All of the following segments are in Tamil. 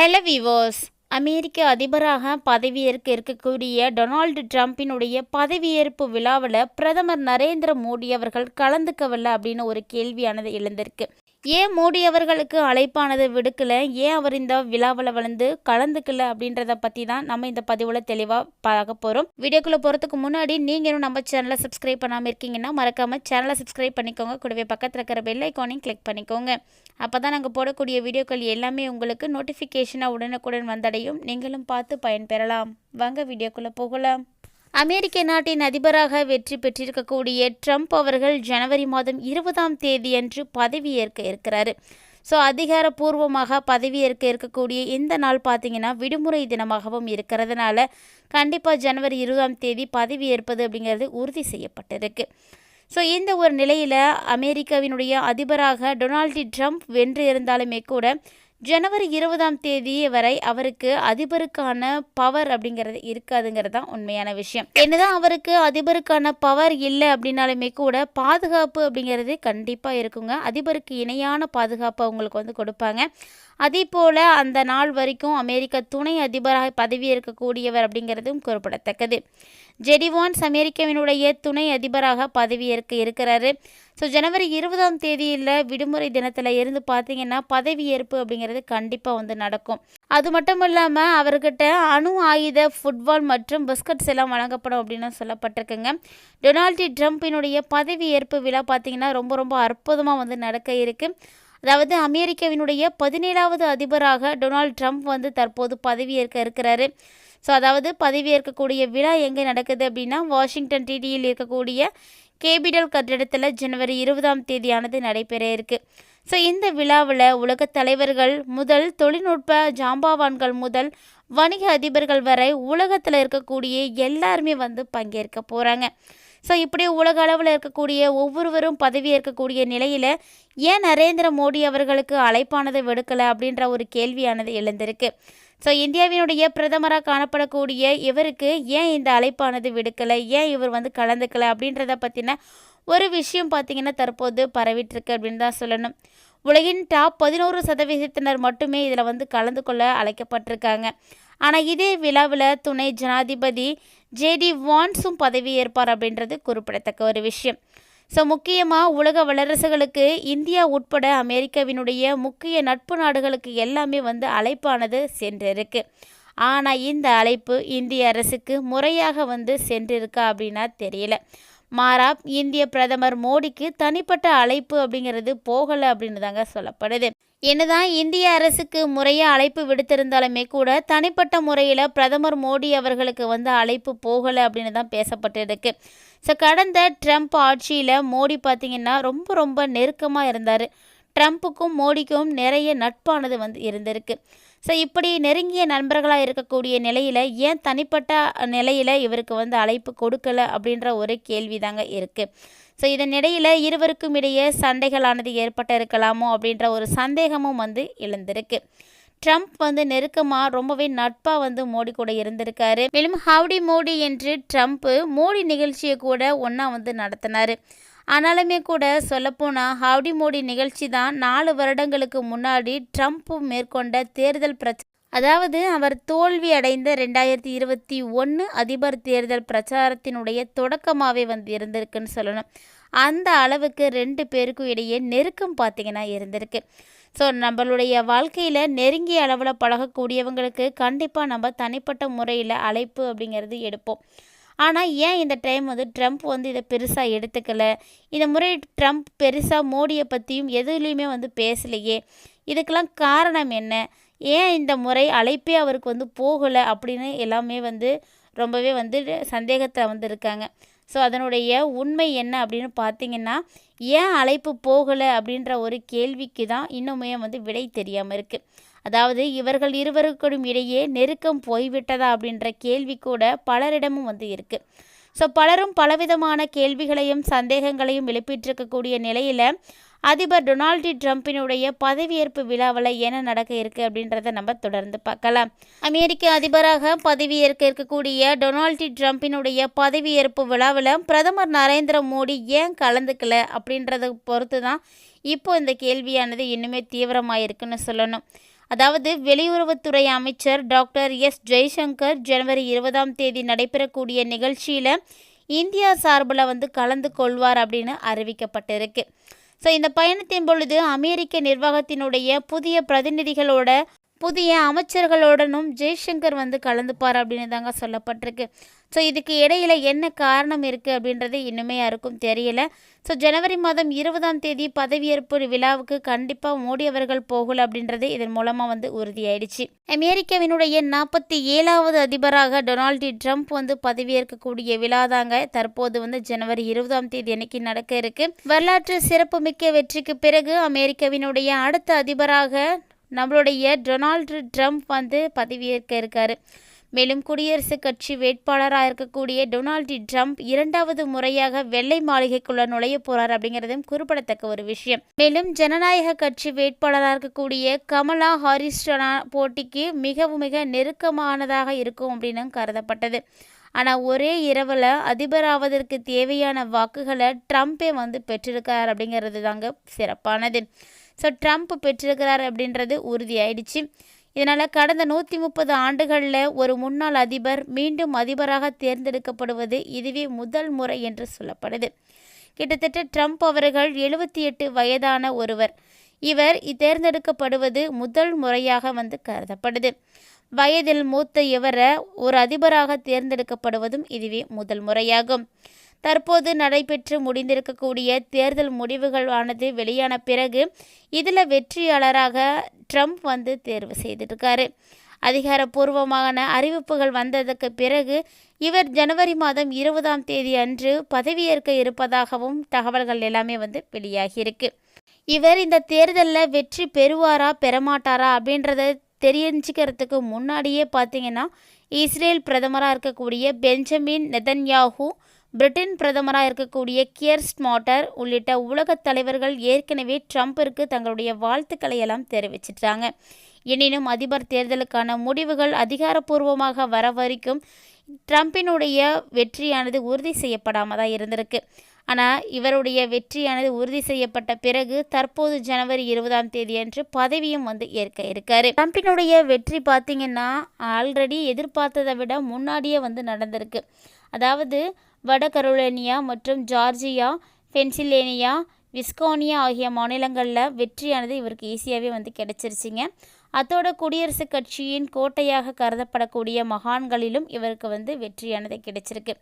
ஹலோ விவோஸ் அமெரிக்க அதிபராக பதவியேற்க இருக்கக்கூடிய டொனால்டு ட்ரம்ப்பினுடைய பதவியேற்பு விழாவில் பிரதமர் நரேந்திர மோடி அவர்கள் கலந்துக்கவில்லை அப்படின்னு ஒரு கேள்வியானது எழுந்திருக்கு. ஏன் மோடி அவர்களுக்கு அழைப்பானது விடுக்கல? ஏன் அவர் இந்த விழாவில் வந்து கலந்துக்கல அப்படின்றத பற்றி தான் நம்ம இந்த பதிவில் தெளிவாக பார்க்க போகிறோம் வீடியோக்குள்ளே போகிறதுக்கு முன்னாடி நீங்கள் இன்னும் நம்ம சேனலை சப்ஸ்கிரைப் பண்ணாமல் இருக்கீங்கன்னா மறக்காமல் சேனலை சப்ஸ்கிரைப் பண்ணிக்கோங்க. கூடவே பக்கத்தில் இருக்கிற பெல் ஐக்கானையும் கிளிக் பண்ணிக்கோங்க. அப்போ தான் நாங்கள் போடக்கூடிய வீடியோக்கள் எல்லாமே உங்களுக்கு நோட்டிஃபிகேஷனாக உடனுக்குடன் வந்தடையும். நீங்களும் பார்த்து பயன்பெறலாம். வாங்க வீடியோக்குள்ளே போகலாம். அமெரிக்க நாட்டின் அதிபராக வெற்றி பெற்றிருக்கக்கூடிய ட்ரம்ப் அவர்கள் ஜனவரி மாதம் இருபதாம் தேதியன்று பதவியேற்க இருக்கிறார். ஸோ அதிகாரப்பூர்வமாக பதவியேற்க இருக்கக்கூடிய இந்த நாள் பார்த்திங்கன்னா விடுமுறை தினமாகவும் இருக்கிறதுனால கண்டிப்பாக ஜனவரி இருபதாம் தேதி பதவியேற்பது அப்படிங்கிறது உறுதி செய்யப்பட்டிருக்கு. ஸோ இந்த ஒரு நிலையில் அமெரிக்காவினுடைய அதிபராக டொனால்டு ட்ரம்ப் வென்று இருந்தாலுமே கூட ஜனவரி இருபதாம் தேதி வரை அவருக்கு அதிபருக்கான பவர் அப்படிங்கிறது இருக்காதுங்கிறது தான் உண்மையான விஷயம். என்னதான் அவருக்கு அதிபருக்கான பவர் இல்லை அப்படின்னாலுமே கூட பாதுகாப்பு அப்படிங்கிறது கண்டிப்பாக இருக்குங்க. அதிபருக்கு இணையான பாதுகாப்பு அவங்களுக்கு வந்து கொடுப்பாங்க. அதே போல் அந்த நாள் வரைக்கும் அமெரிக்க துணை அதிபராக பதவியேற்கக்கூடியவர் அப்படிங்கிறதும் குறிப்பிடத்தக்கது. ஜெடிவான்ஸ் அமெரிக்காவினுடைய துணை அதிபராக பதவியேற்க இருக்கிறாரு. ஸோ ஜனவரி இருபதாம் தேதியில் விடுமுறை தினத்தில் இருந்து பார்த்தீங்கன்னா பதவியேற்பு அப்படிங்கிறது கண்டிப்பாக வந்து நடக்கும். அது மட்டும் இல்லாமல் அவர்கிட்ட அணு ஆயுத ஃபுட்பால் மற்றும் பிஸ்கட்ஸ் எல்லாம் வழங்கப்படும் அப்படின்னு சொல்லப்பட்டிருக்குங்க. டொனால்டு ட்ரம்ப்பினுடைய பதவியேற்பு விழா பார்த்தீங்கன்னா ரொம்ப ரொம்ப அற்புதமாக வந்து நடக்க இருக்குது அதாவது அமெரிக்காவினுடைய பதினேழாவது அதிபராக டொனால்ட் ட்ரம்ப் வந்து தற்போது பதவியேற்க இருக்கிறாரு. ஸோ அதாவது பதவியேற்கக்கூடிய விழா எங்கே நடக்குது அப்படின்னா வாஷிங்டன் டிடியில் இருக்கக்கூடிய கேபிடல் கட்டிடத்தில் ஜனவரி இருபதாம் தேதியானது நடைபெற இருக்குது ஸோ இந்த விழாவில் உலகத் தலைவர்கள் முதல் தொழில்நுட்ப ஜாம்பாவான்கள் முதல் வணிக அதிபர்கள் வரை உலகத்தில் இருக்கக்கூடிய எல்லாருமே வந்து பங்கேற்க போகிறாங்க ஸோ இப்படி உலக அளவில் இருக்கக்கூடிய ஒவ்வொருவரும் பதவியேற்கக்கூடிய நிலையில் ஏன் நரேந்திர மோடி அவர்களுக்கு அழைப்பானதை விடுக்கலை அப்படின்ற ஒரு கேள்வியானது எழுந்திருக்கு. ஸோ இந்தியாவினுடைய பிரதமராக காணப்படக்கூடிய இவருக்கு ஏன் இந்த அழைப்பானது விடுக்கலை? ஏன் இவர் வந்து கலந்துக்கலை? அப்படின்றத பற்றின ஒரு விஷயம் பார்த்திங்கன்னா தற்போது பரவிட்டுருக்கு அப்படின்னு தான் சொல்லணும். உலகின் டாப் பதினோரு சதவீதத்தினர் மட்டுமே இதில் வந்து கலந்து கொள்ள அழைக்கப்பட்டிருக்காங்க. ஆனால் இதே விழாவில் துணை ஜனாதிபதி ஜேடி வான்ஸும் பதவியேற்பார் அப்படின்றது குறிப்பிடத்தக்க ஒரு விஷயம். ஸோ முக்கியமாக உலக வல்லரசுகளுக்கு இந்தியா உட்பட அமெரிக்காவினுடைய முக்கிய நட்பு நாடுகளுக்கு எல்லாமே வந்து அழைப்பானது சென்றிருக்கு. ஆனால் இந்த அழைப்பு இந்திய அரசுக்கு முறையாக வந்து சென்றிருக்கா அப்படின்னா தெரியல. மாறா இந்திய பிரதமர் மோடிக்கு தனிப்பட்ட அழைப்பு அப்படிங்கிறது போகலை அப்படின்னு தாங்க சொல்லப்படுது. என்னதான் இந்திய அரசுக்கு முறையாக அழைப்பு விடுத்திருந்தாலுமே கூட தனிப்பட்ட முறையில் பிரதமர் மோடி அவர்களுக்கு வந்து அழைப்பு போகலை அப்படின்னு தான் பேசப்பட்டு இருக்கு ஸோ கடந்த ட்ரம்ப் ஆட்சியில் மோடி பார்த்திங்கன்னா ரொம்ப ரொம்ப நெருக்கமாக இருந்தார். ட்ரம்ப்புக்கும் மோடிக்கும் நிறைய நட்பானது வந்து இருந்திருக்கு. ஸோ இப்படி நெருங்கிய நண்பர்களாக இருக்கக்கூடிய நிலையில் ஏன் தனிப்பட்ட நிலையில் இவருக்கு வந்து அழைப்பு கொடுக்கலை அப்படின்ற ஒரு கேள்வி தாங்க இருக்குது ஸோ இதனிடையில் இருவருக்கும் இடையே சண்டைகளானது ஏற்பட்டு இருக்கலாமோ அப்படின்ற ஒரு சந்தேகமும் வந்து எழுந்திருக்கு. ட்ரம்ப் வந்து நெருக்கமாக ரொம்பவே நட்பாக வந்து மோடி கூட இருந்திருக்காரு. மேலும் ஹவுடி மோடி என்று ட்ரம்ப்பு மோடி நிகழ்ச்சியை கூட ஒன்றா வந்து நடத்தினார். ஆனாலுமே கூட சொல்லப்போனால் ஹவுடி மோடி நிகழ்ச்சி தான் நாலு வருடங்களுக்கு முன்னாடி ட்ரம்ப் மேற்கொண்ட தேர்தல் பிரச்ச அதாவது அவர் தோல்வி அடைந்த ரெண்டாயிரத்தி இருபத்தி ஒன்று அதிபர் தேர்தல் பிரச்சாரத்தினுடைய தொடக்கமாகவே வந்து இருந்திருக்குன்னு சொல்லணும். அந்த அளவுக்கு ரெண்டு பேருக்கும் இடையே நெருக்கம் பார்த்திங்கன்னா இருந்திருக்கு. ஸோ நம்மளுடைய வாழ்க்கையில் நெருங்கிய அளவில் பழகக்கூடியவங்களுக்கு கண்டிப்பாக நம்ம தனிப்பட்ட முறையில் அழைப்பு அப்படிங்கிறது எடுப்போம். ஆனால் ஏன் இந்த டைம் வந்து ட்ரம்ப் வந்து இதை பெருசாக எடுத்துக்கல? இந்த முறை ட்ரம்ப் பெருசாக மோடியை பற்றியும் எதுலேயுமே வந்து பேசலையே. இதுக்கெல்லாம் காரணம் என்ன? ஏன் இந்த முறை அழைப்பே அவருக்கு வந்து போகலை அப்படின்னு எல்லாமே வந்து ரொம்பவே வந்து சந்தேகத்தில் வந்து இருக்காங்க ஸோ அதனுடைய உண்மை என்ன அப்படின்னு பார்த்தீங்கன்னா ஏன் அழைப்பு போகலை அப்படின்ற ஒரு கேள்விக்கு தான் இன்னுமே வந்து விடை தெரியாமல் இருக்குது அதாவது இவர்கள் இருவருக்கும் இடையே நெருக்கம் போய்விட்டதா அப்படின்ற கேள்வி கூட பலரிடமும் வந்து இருக்குது ஸோ பலரும் பலவிதமான கேள்விகளையும் சந்தேகங்களையும் எழுப்பிட்டிருக்கக்கூடிய நிலையில் அதிபர் டொனால்டு ட்ரம்ப்பினுடைய பதவியேற்பு விழாவில் என்ன நடக்க இருக்குது அப்படின்றத நம்ம தொடர்ந்து பார்க்கலாம். அமெரிக்க அதிபராக பதவியேற்க இருக்கக்கூடிய டொனால்டு ட்ரம்ப்பினுடைய பதவியேற்பு விழாவில் பிரதமர் நரேந்திர மோடி ஏன் கலந்துக்கல அப்படின்றத பொறுத்து தான் இப்போ இந்த கேள்வியானது இன்னுமே தீவிரமாக இருக்குன்னு சொல்லணும். அதாவது வெளியுறவுத்துறை அமைச்சர் டாக்டர் எஸ் ஜெய்சங்கர் ஜனவரி இருபதாம் தேதி நடைபெறக்கூடிய நிகழ்ச்சியில் இந்தியா சார்பில் வந்து கலந்து கொள்வார் அப்படின்னு அறிவிக்கப்பட்டிருக்கு. ஸோ இந்த பயணத்தின் பொழுது அமெரிக்க நிர்வாகத்தினுடைய புதிய பிரதிநிதிகளோட புதிய அமைச்சர்களுடனும் ஜெய்சங்கர் வந்து கலந்துப்பார் அப்படின்னு தாங்க சொல்லப்பட்டிருக்கு. ஸோ இதுக்கு இடையில் என்ன காரணம் இருக்குது அப்படின்றது இன்னுமே யாருக்கும் தெரியல. ஸோ ஜனவரி மாதம் இருபதாம் தேதி பதவியேற்பு விழாவுக்கு கண்டிப்பாக மோடி அவர்கள் போகல அப்படின்றது இதன் மூலமாக வந்து உறுதியாயிடுச்சு. அமெரிக்காவினுடைய நாற்பத்தி ஏழாவது அதிபராக டொனால்டு ட்ரம்ப் வந்து பதவியேற்கக்கூடிய விழா தாங்க தற்போது வந்து ஜனவரி இருபதாம் தேதி அன்னைக்கு நடக்க இருக்கு. வரலாற்று சிறப்புமிக்க வெற்றிக்கு பிறகு அமெரிக்காவினுடைய அடுத்த அதிபராக நம்மளுடைய டொனால்டு ட்ரம்ப் வந்து பதவியேற்க இருக்காரு. மேலும் குடியரசுக் கட்சி வேட்பாளராக இருக்கக்கூடிய டொனால்டு ட்ரம்ப் இரண்டாவது முறையாக வெள்ளை மாளிகைக்குள்ள நுழைய போறார் அப்படிங்கிறதும் குறிப்பிடத்தக்க ஒரு விஷயம். மேலும் ஜனநாயக கட்சி வேட்பாளராக இருக்கக்கூடிய கமலா ஹாரிஸ் போட்டிக்கு மிகவும் மிக நெருக்கமானதாக இருக்கும் அப்படின்னு கருதப்பட்டது. ஆனால் ஒரே இரவில் அதிபராவதற்கு தேவையான வாக்குகளை ட்ரம்ப்பே வந்து பெற்றிருக்கார் அப்படிங்கிறது தாங்க சிறப்பானது. ஸோ ட்ரம்ப் பெற்றிருக்கிறார் அப்படின்றது உறுதியாயிடுச்சு. இதனால் கடந்த நூற்றி முப்பது ஆண்டுகளில் ஒரு முன்னாள் அதிபர் மீண்டும் அதிபராக தேர்ந்தெடுக்கப்படுவது இதுவே முதல் முறை என்று சொல்லப்படுது. கிட்டத்தட்ட ட்ரம்ப் அவர்கள் எழுபத்தி எட்டு வயதான ஒருவர். இவர் தேர்ந்தெடுக்கப்படுவது முதல் முறையாக வந்து கருதப்படுது. வயதில் மூத்த இவரை ஒரு அதிபராக தேர்ந்தெடுக்கப்படுவதும் இதுவே முதல் முறையாகும். தற்போது நடைபெற்று முடிந்திருக்கக்கூடிய தேர்தல் முடிவுகளானது வெளியான பிறகு இதில் வெற்றியாளராக ட்ரம்ப் வந்து தேர்வு செய்திருக்காரு. அதிகாரப்பூர்வமான அறிவிப்புகள் வந்ததற்கு பிறகு இவர் ஜனவரி மாதம் இருபதாம் தேதி அன்று பதவியேற்க இருப்பதாகவும் தகவல்கள் எல்லாமே வந்து வெளியாகியிருக்கு. இவர் இந்த தேர்தலில் வெற்றி பெறுவாரா பெறமாட்டாரா அப்படின்றத தெரிஞ்சுக்கிறதுக்கு முன்னாடியே பார்த்தீங்கன்னா இஸ்ரேல் பிரதமராக இருக்கக்கூடிய பெஞ்சமின் நெதன்யாஹூ பிரிட்டன் பிரதமராக இருக்கக்கூடிய கியர் ஸ்மாட்டர் உள்ளிட்ட உலகத் தலைவர்கள் ஏற்கனவே ட்ரம்பிற்கு தங்களுடைய வாழ்த்துக்களை எல்லாம் தெரிவிச்சிட்டாங்க. எனினும் அதிபர் தேர்தலுக்கான முடிவுகள் அதிகாரப்பூர்வமாக வர வரைக்கும் ட்ரம்பினுடைய வெற்றியானது உறுதி செய்யப்படாமல் தான் இருந்திருக்கு. ஆனால் இவருடைய வெற்றியானது உறுதி செய்யப்பட்ட பிறகு தற்போது ஜனவரி இருபதாம் தேதி அன்று பதவியும் வந்து ஏற்க இருக்காரு. ட்ரம்பினுடைய வெற்றி பார்த்தீங்கன்னா ஆல்ரெடி எதிர்பார்த்ததை விட முன்னாடியே வந்து நடந்திருக்கு. அதாவது வட கரோலேனியா மற்றும் ஜார்ஜியா பென்சில்வேனியா விஸ்கோனியா ஆகிய மாநிலங்களில் வெற்றியானது இவருக்கு ஈஸியாகவே வந்து கிடைச்சிருச்சிங்க. அத்தோட குடியரசுக் கட்சியின் கோட்டையாக கருதப்படக்கூடிய மகான்களிலும் இவருக்கு வந்து வெற்றியானது கிடைச்சிருக்கு.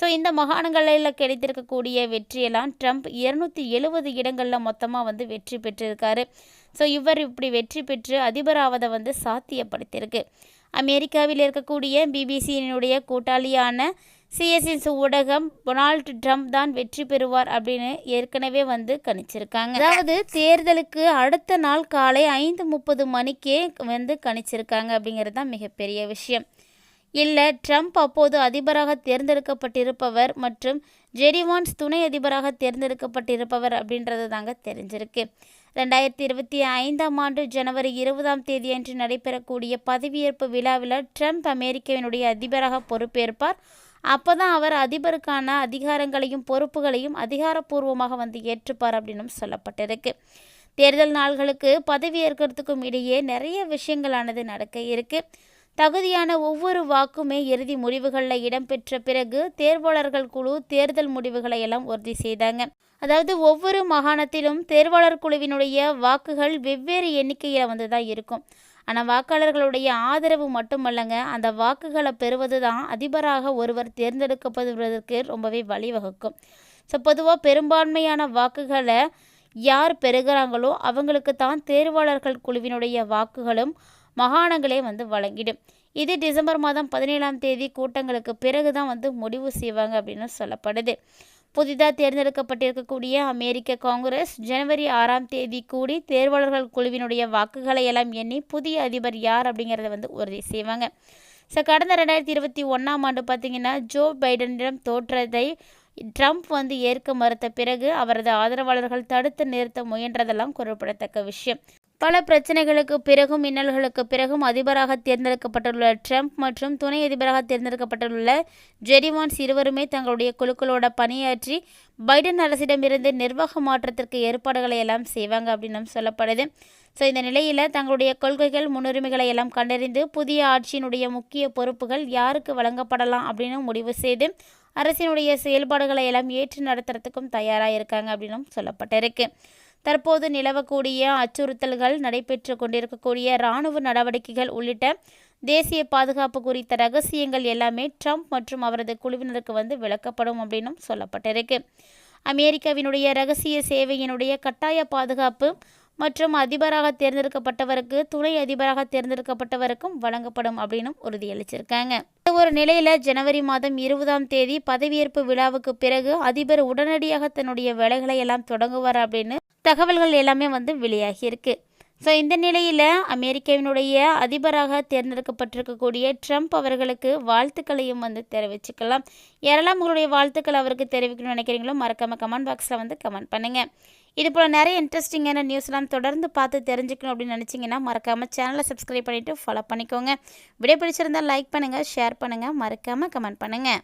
ஸோ இந்த மாகாணங்களில் கிடைத்திருக்கக்கூடிய வெற்றியெல்லாம் ட்ரம்ப் இருநூற்றி எழுபது இடங்களில் மொத்தமாக வந்து வெற்றி பெற்றிருக்காரு. ஸோ இவர் இப்படி வெற்றி பெற்று அதிபராவதை வந்து சாத்தியப்படுத்தியிருக்கு. அமெரிக்காவில் இருக்கக்கூடிய பிபிசியினுடைய கூட்டாளியான சிஎஸ்எஸ் ஊடகம் டொனால்டு ட்ரம்ப் தான் வெற்றி பெறுவார் அப்படின்னு ஏற்கனவே வந்து கணிச்சிருக்காங்க. அதாவது தேர்தலுக்கு அடுத்த நாள் காலை ஐந்து முப்பது மணிக்கே வந்து கணிச்சிருக்காங்க அப்படிங்கிறது தான் மிகப்பெரிய விஷயம். இல்லை ட்ரம்ப் அப்போது அதிபராக தேர்ந்தெடுக்கப்பட்டிருப்பவர் மற்றும் ஜெரிவான்ஸ் துணை அதிபராக தேர்ந்தெடுக்கப்பட்டிருப்பவர் அப்படின்றது தாங்க தெரிஞ்சிருக்கு. ரெண்டாயிரத்தி இருபத்தி ஐந்தாம் ஆண்டு ஜனவரி இருபதாம் தேதியன்று நடைபெறக்கூடிய பதவியேற்பு விழாவில் ட்ரம்ப் அமெரிக்காவினுடைய அதிபராக பொறுப்பேற்பார். அப்போ தான் அவர் அதிபருக்கான அதிகாரங்களையும் பொறுப்புகளையும் அதிகாரப்பூர்வமாக வந்து ஏற்றுப்பார் அப்படின்னும் சொல்லப்பட்டிருக்கு. தேர்தல் நாள்களுக்கு பதவியேற்கிறதுக்கும் இடையே நிறைய விஷயங்களானது நடக்க இருக்கு. தகுதியான ஒவ்வொரு வாக்குமே இறுதி முடிவுகளில் இடம்பெற்ற பிறகு தேர்வாளர்கள் குழு தேர்தல் முடிவுகளை எல்லாம் உறுதி செய்தாங்க. அதாவது ஒவ்வொரு மாகாணத்திலும் தேர்வாளர் குழுவினுடைய வாக்குகள் வெவ்வேறு எண்ணிக்கையில் வந்து தான் இருக்கும். ஆனால் வாக்காளர்களுடைய ஆதரவு மட்டுமல்லங்க அந்த வாக்குகளை பெறுவது தான் அதிபராக ஒருவர் தேர்ந்தெடுக்கப்படுவதற்கு ரொம்பவே வழிவகுக்கும். ஸோ பொதுவாக பெரும்பான்மையான வாக்குகளை யார் பெறுகிறாங்களோ அவங்களுக்கு தான் தேர்வாளர்கள் குழுவினுடைய வாக்குகளும் மாகாணங்களே வந்து வழங்கிடும். இது டிசம்பர் மாதம் பதினேழாம் தேதி கூட்டங்களுக்கு பிறகு தான் வந்து முடிவு செய்வாங்க அப்படின்னு சொல்லப்படுது. புதிதாக தேர்ந்தெடுக்கப்பட்டிருக்கக்கூடிய அமெரிக்க காங்கிரஸ் ஜனவரி ஆறாம் தேதி கூடி தேர்வாளர்கள் குழுவினுடைய வாக்குகளை எல்லாம் எண்ணி புதிய அதிபர் யார் அப்படிங்கிறத வந்து உறுதி செய்வாங்க. ஸோ கடந்த ரெண்டாயிரத்தி இருபத்தி ஒன்றாம் ஆண்டு பார்த்திங்கன்னா ஜோ பைடனிடம் தோற்றதை ட்ரம்ப் வந்து ஏற்க மறுத்த பிறகு அவரது ஆதரவாளர்கள் தடுத்து நிறுத்த முயன்றதெல்லாம் குறிப்பிடத்தக்க விஷயம். பல பிரச்சனைகளுக்கு பிறகும் இன்னல்களுக்கு பிறகும் அதிபராக தேர்ந்தெடுக்கப்பட்டுள்ள ட்ரம்ப் மற்றும் துணை அதிபராக தேர்ந்தெடுக்கப்பட்டுள்ள ஜெரிவான்ஸ் இருவருமே தங்களுடைய குழுக்களோட பணியாற்றி பைடன் அரசிடமிருந்து நிர்வாக மாற்றத்திற்கு ஏற்பாடுகளை எல்லாம் செய்வாங்க அப்படின்னு சொல்லப்படுது. ஸோ இந்த நிலையில் தங்களுடைய கொள்கைகள் முன்னுரிமைகளை எல்லாம் கண்டறிந்து புதிய ஆட்சியினுடைய முக்கிய பொறுப்புகள் யாருக்கு வழங்கப்படலாம் அப்படின்னு முடிவு செய்து அரசினுடைய செயல்பாடுகளை எல்லாம் ஏற்று நடத்துறதுக்கும் தயாராக இருக்காங்க அப்படின்னும் சொல்லப்பட்டிருக்கு. தற்போது நிலவக்கூடிய அச்சுறுத்தல்கள் நடைபெற்று கொண்டிருக்கக்கூடிய இராணுவ நடவடிக்கைகள் உள்ளிட்ட தேசிய பாதுகாப்பு குறித்த ரகசியங்கள் எல்லாமே ட்ரம்ப் மற்றும் அவரது குழுவினருக்கு வந்து விளக்கப்படும் அப்படின்னும் சொல்லப்பட்டிருக்கு. அமெரிக்காவினுடைய ரகசிய சேவையினுடைய கட்டாய பாதுகாப்பு மற்றும் அதிபராக தேர்ந்தெடுக்கப்பட்டவருக்கு துணை அதிபராக தேர்ந்தெடுக்கப்பட்டவருக்கும் வழங்கப்படும் அப்படின்னும் உறுதியளிச்சிருக்காங்க. இந்த ஒரு நிலையில் ஜனவரி மாதம் இருபதாம் தேதி பதவியேற்பு விழாவுக்கு பிறகு அதிபர் உடனடியாக தன்னுடைய வேலைகளை எல்லாம் தொடங்குவார் அப்படின்னு தகவல்கள் எல்லாமே வந்து வெளியாகியிருக்கு. ஸோ இந்த நிலையில் அமெரிக்காவினுடைய அதிபராக தேர்ந்தெடுக்கப்பட்டிருக்கக்கூடிய ட்ரம்ப் அவர்களுக்கு வாழ்த்துக்களையும் வந்து தெரிவிச்சுக்கலாம். யாரெல்லாம் உங்களுடைய வாழ்த்துக்கள் அவருக்கு தெரிவிக்கணும்னு நினைக்கிறீங்களோ மறக்காம கமெண்ட் பாக்ஸில் வந்து கமெண்ட் பண்ணுங்கள் இது போல் நிறைய இன்ட்ரெஸ்டிங்கான நியூஸ்லாம் தொடர்ந்து பார்த்து தெரிஞ்சுக்கணும் அப்படின்னு நினச்சிங்கன்னா மறக்காமல் சேனலை சப்ஸ்கிரைப் பண்ணிவிட்டு ஃபாலோ பண்ணிக்கோங்க. விடை பிடிச்சிருந்தால் லைக் பண்ணுங்கள் ஷேர் பண்ணுங்கள் மறக்காமல் கமெண்ட் பண்ணுங்கள்